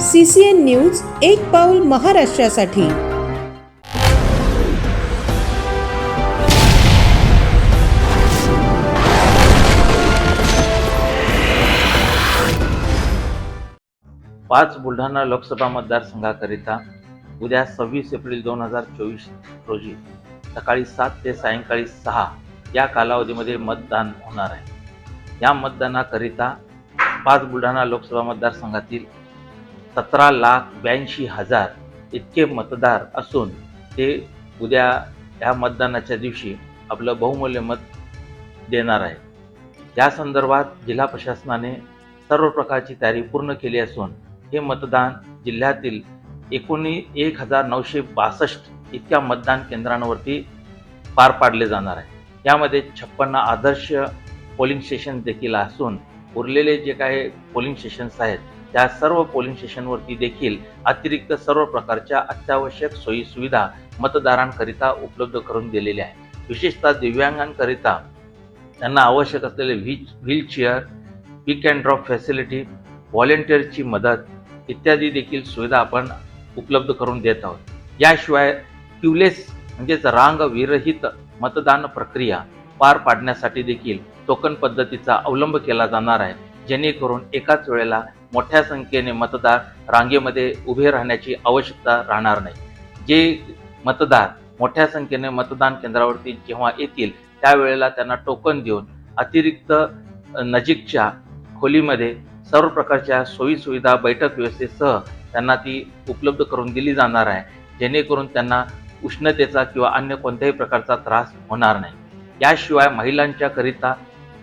C C N news एक पाऊल महाराष्ट्रासाठी. पाच बुलढाणा लोकसभा मतदारसंघाकरिता उद्या सव्वीस एप्रिल दोन हजार चोवीस रोजी सकाळी सात ते सायंकाळी सहा या कालावधीमध्ये मतदान होणार आहे. या मतदानाकरिता पाच बुलढाणा लोकसभा मतदारसंघातील सतरा लाख ब्याऐंशी हजार इतके मतदार असून ते उद्या या मतदानाच्या दिवशी आपलं बहुमूल्य मत देणार आहे या संदर्भात जिल्हा प्रशासनाने सर्व प्रकारची तयारी पूर्ण केली असून हे मतदान जिल्ह्यातील एकोणी एक हजार नऊशे बासष्ट इतक्या मतदान केंद्रांवरती पार पाडले जाणार आहे. यामध्ये छप्पन्न आदर्श पोलिंग स्टेशन देखील असून उरलेले जे काही पोलिंग स्टेशन्स आहेत त्या सर्व पोलिंग स्टेशनवरती देखील अतिरिक्त सर्व प्रकारच्या अत्यावश्यक सोयी सुविधा मतदारांकरिता उपलब्ध करून दिलेल्या आहेत. विशेषतः दिव्यांगांकरिता त्यांना आवश्यक असलेले wheel wheelchair pick and drop facility व्हॉलेंटिअरची मदत इत्यादी देखील सुविधा आपण उपलब्ध करून देत आहोत. याशिवाय क्युलेस म्हणजेच रांग विरहित मतदान प्रक्रिया पार पाडण्यासाठी देखील टोकन पद्धतीचा अवलंब केला जाणार आहे. जेणेकरून एकाच वेळेला मोठ्या संख्येने मतदार रांगेमध्ये उभे राहण्याची आवश्यकता राहणार नाही. जे मतदार मोठ्या संख्येने मतदान केंद्रावरती जेव्हा येतील त्यावेळेला त्यांना टोकन देऊन अतिरिक्त नजीकच्या खोलीमध्ये सर्व प्रकारच्या सोयीसुविधा बैठक व्यवस्थेसह त्यांना ती उपलब्ध करून दिली जाणार आहे. जेणेकरून त्यांना उष्णतेचा किंवा अन्य कोणत्याही प्रकारचा त्रास होणार नाही. याशिवाय महिलांच्याकरिता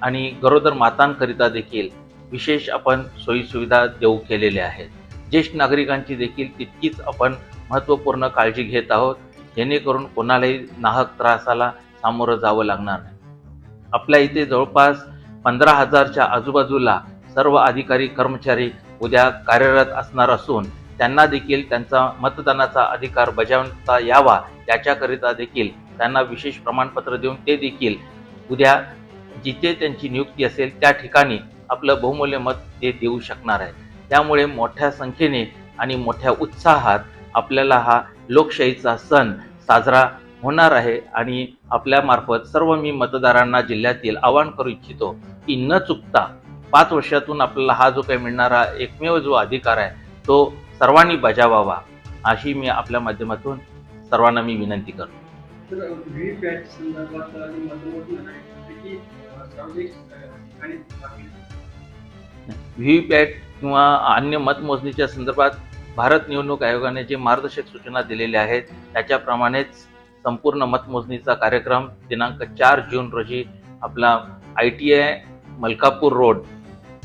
आणि गरोदर मातांकरिता देखील विशेष आपण सोयीसुविधा देऊ केलेल्या आहेत. ज्येष्ठ नागरिकांची देखील तितकीच आपण महत्त्वपूर्ण काळजी घेत आहोत जेणेकरून कोणालाही नाहक त्रासाला सामोरं जावं लागणार नाही. आपल्या इथे जवळपास पंधरा हजारच्या आजूबाजूला सर्व अधिकारी कर्मचारी उद्या कार्यरत असणार असून त्यांना देखील त्यांचा मतदानाचा अधिकार बजावता यावा याच्याकरिता देखील त्यांना विशेष प्रमाणपत्र देऊन ते देखील उद्या जिथे त्यांची नियुक्ती असेल त्या ठिकाणी आपलं बहुमूल्य मत ते देऊ शकणार आहे त्यामुळे मोठ्या संख्येने आणि मोठ्या उत्साहात आपल्याला हा लोकशाहीचा सण साजरा होणार आहे आणि आपल्यामार्फत सर्व मी मतदारांना जिल्ह्यातील आवाहन करू इच्छितो की न चुकता पाच वर्षातून आपल्याला हा जो काही मिळणारा एकमेव जो अधिकार आहे तो सर्वांनी बजावावा अशी मी आपल्या माध्यमातून सर्वांना मी विनंती करतो. व्ही पॅट किंवा अन्य मतमोजणीच्या संदर्भात भारत निवडणूक आयोगाने जे मार्गदर्शक सूचना दिलेल्या आहेत त्याच्याप्रमाणेच संपूर्ण मतमोजणीचा कार्यक्रम दिनांक चार जून रोजी आपला I T I Malkapur road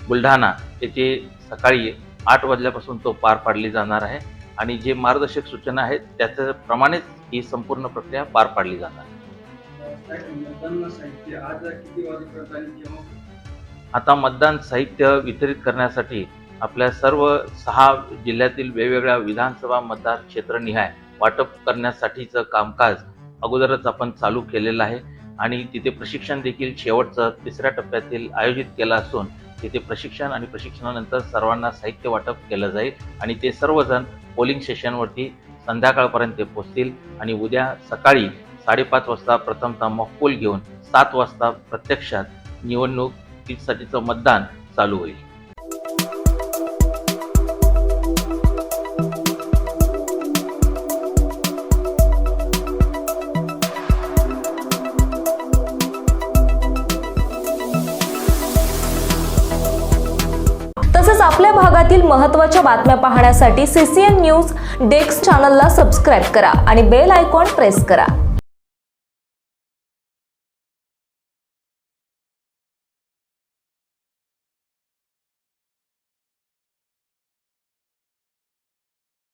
Buldhana येथे सकाळी आठ वाजल्यापासून तो पार पाडली जाणार आहे. आणि जे मार्गदर्शक सूचना आहेत त्याच्याप्रमाणेच ही संपूर्ण प्रक्रिया पार पाडली जाणार आहे. आता मतदान साहित्य वितरित करण्यासाठी आपल्या सर्व सहा जिल्ह्यातील वेगवेगळ्या विधानसभा मतदार क्षेत्रनिहाय वाटप करण्यासाठीचं कामकाज अगोदरच आपण चालू केलेलं आहे. आणि तिथे प्रशिक्षण देखील शेवटचं तिसऱ्या टप्प्यातील आयोजित केलं असून तिथे प्रशिक्षण आणि प्रशिक्षणानंतर सर्वांना साहित्य वाटप केलं जाईल आणि ते सर्वजण पोलिंग स्टेशनवरती संध्याकाळपर्यंत पोचतील आणि उद्या सकाळी साडेपाच वाजता प्रथमतः मॉकपोल घेऊन सात वाजता प्रत्यक्षात निवडणुकीसाठीचं मतदान चालू होईल. तसंच आपल्या भागातील महत्त्वाच्या बातम्या पाहण्यासाठी सीसीएन न्यूज डेस्क चॅनलला सबस्क्राईब करा आणि बेल आयकॉन प्रेस करा.